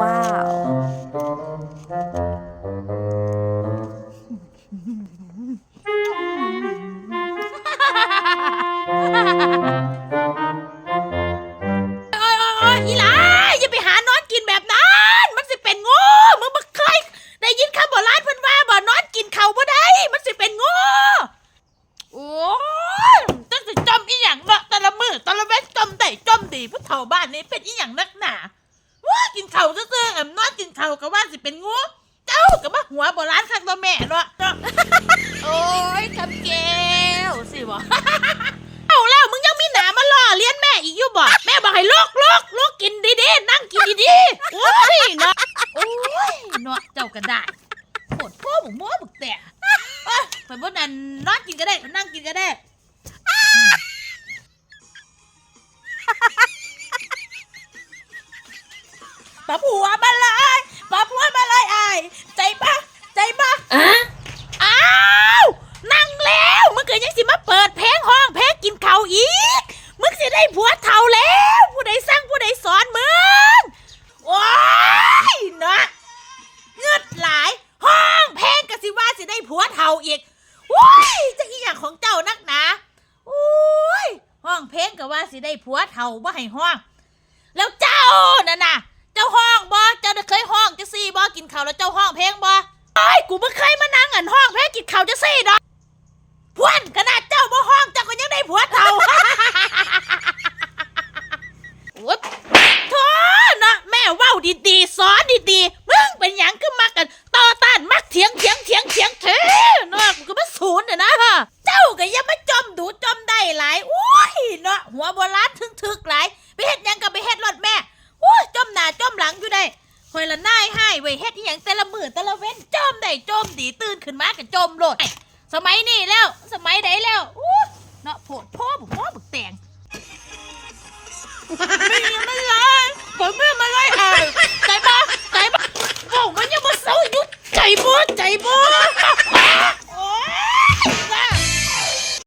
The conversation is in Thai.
ว้าว โอ้ยโอ้ยโอ้ยอีหลาอย่าไปหานอนกินแบบนั้น มันสิเป็นงูมึงบ่เคยได้ยินคำโบราณเพิ่นว่าบ่นอนกินเขาวบ่ได้ มันสิเป็นงูโอ้ยจังสิจมอีหยังเนาะแต่ละมือแต่ละเว้นจมได้จมดีผู้เฒ่าบ้านนี้เป็นอีหยังนักหนา ว่ากินเขาซื่อๆแอมนอนกินเขาก็ว่าสิเป็นงูเจ้าก็มาหัวโบราณคักตัวแม่เนาะโอ้ยคำแก้วสิบ่เอาแล้วมึงยังมีหนามาล่อเลี้ยนแม่อีกอยู่บ่แม่บอกให้ลุกลุกลุกกินดีๆนั่งกินดีๆโอ้ยเนาะโอ้ยเนาะเจ้าก็ได้ปวดพ่อบุกม้อบุกแต่ไปบนนั้นนอนกินก็ได้นั่งกินก็ได้ ปะผัวมาเลยปะผัวมาเลยไอ้ายใจปะใจปะอะอ้าวนั่งแล้วมึงก็ยังสิมาเปิดเพลงห้องเพลงกินเขาวอีกมึงสิได้ผัวเท่าแล้ว ผู้ใดสร้างผู้ใดสอนมึงโอ้ยเนาะเงืดหลายห้องเพลงก็สิว่าสิได้ผัวเท่าอีกโอ้ยจะอีหยังของเจ้านักหนาโอ้ยห้องเพลงก็ว่าสิได้ผัวเท่าบ่ให้ห้อง แล้วเจ้านั่นน่ะ ม่เคยมานั่งอันห้องเพลงกินข้าจังซี่ดอกพวนขนาดเจ้าบ่ห้องเจ้าก็ยังได้ผัวเท่าโอ๊ยโธ่นะแม่เว้าดีๆสอนดีๆมึงเป็นหยังขึ้นมากันต่อต้านมักเถียงเถียงเถียงเถียงเถอะเนาะกูก็มาศูนย์น่ะนะฮะเจ้าก็ยังมาจมดูจมได้หลายโอ้ยเนาะหัวโบราณทึกๆหลาย คอยละนายให้ไว้ยเฮ็ดอีหยังแต่ละมือแต่ละเว้นจมได้จมดีตื่นขึ้นมาก็จมโลดสมัยนี้แล้ว สมัยใดแล้วอู้เนาะโพดพ่อบุพ่อบุกแต่ง